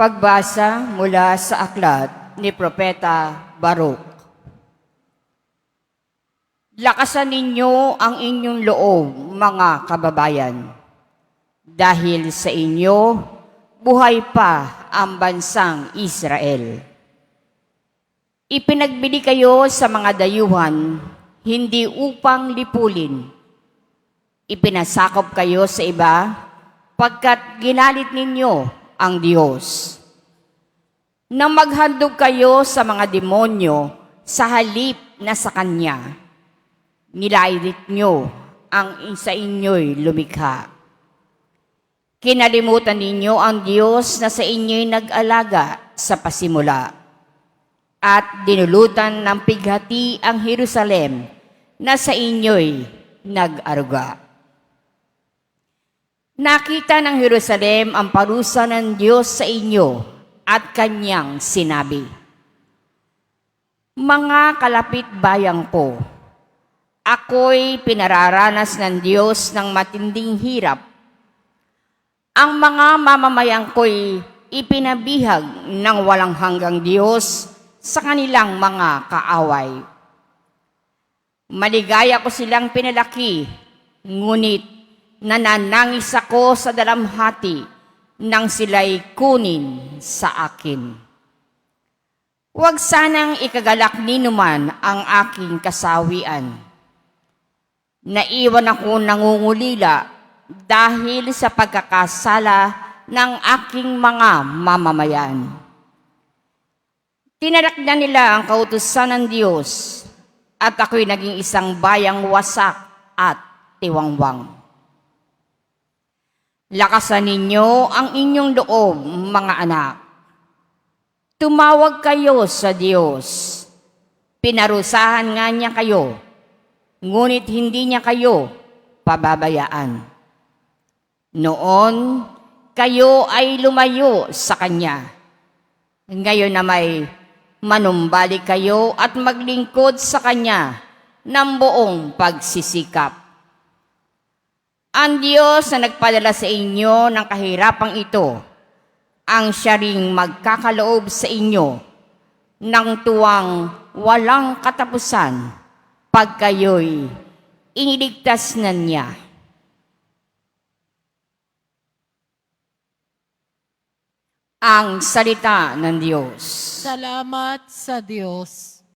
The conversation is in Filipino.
Pagbasa mula sa aklat ni Propeta Baruk. Lakasan ninyo ang inyong loob, mga kababayan. Dahil sa inyo, buhay pa ang bansang Israel. Ipinagbili kayo sa mga dayuhan, hindi upang lipulin. Ipinasakop kayo sa iba, pagkat ginalit ninyo ang Diyos. Nang maghandog kayo sa mga demonyo sa halip na sa Kanya, nilailit nyo ang sa inyo'y lumikha. Kinalimutan ninyo ang Diyos na sa inyo'y nag-alaga sa pasimula at dinulutan ng pighati ang Jerusalem na sa inyo'y nag-aruga. Nakita ng Jerusalem ang parusa ng Diyos sa inyo at kanyang sinabi, Mga kalapit bayang ko, ako'y pinararanas ng Diyos ng matinding hirap. Ang mga mamamayan ko'y ipinabihag ng walang hanggang Diyos sa kanilang mga kaaway. Maligaya ko silang pinalaki, ngunit nananangis ako sa dalamhati nang sila'y kunin sa akin. Huwag sanang ikagalak ni numan ang aking kasawian. Naiwan ako nangungulila dahil sa pagkakasala ng aking mga mamamayan. Tinalak na nila ang kautusan ng Diyos at ako'y naging isang bayang wasak at tiwangwang. Lakasan ninyo ang inyong loob, mga anak. Tumawag kayo sa Diyos. Pinarusahan nga niya kayo, ngunit hindi niya kayo pababayaan. Noon, kayo ay lumayo sa Kanya. Ngayon na may manumbalik kayo at maglingkod sa Kanya ng buong pagsisikap. Ang Diyos na nagpadala sa inyo ng kahirapang ito, ang siya ring magkakaloob sa inyo ng tuwang walang katapusan pag kayo'y iniligtas na niya. Ang salita ng Diyos. Salamat sa Diyos.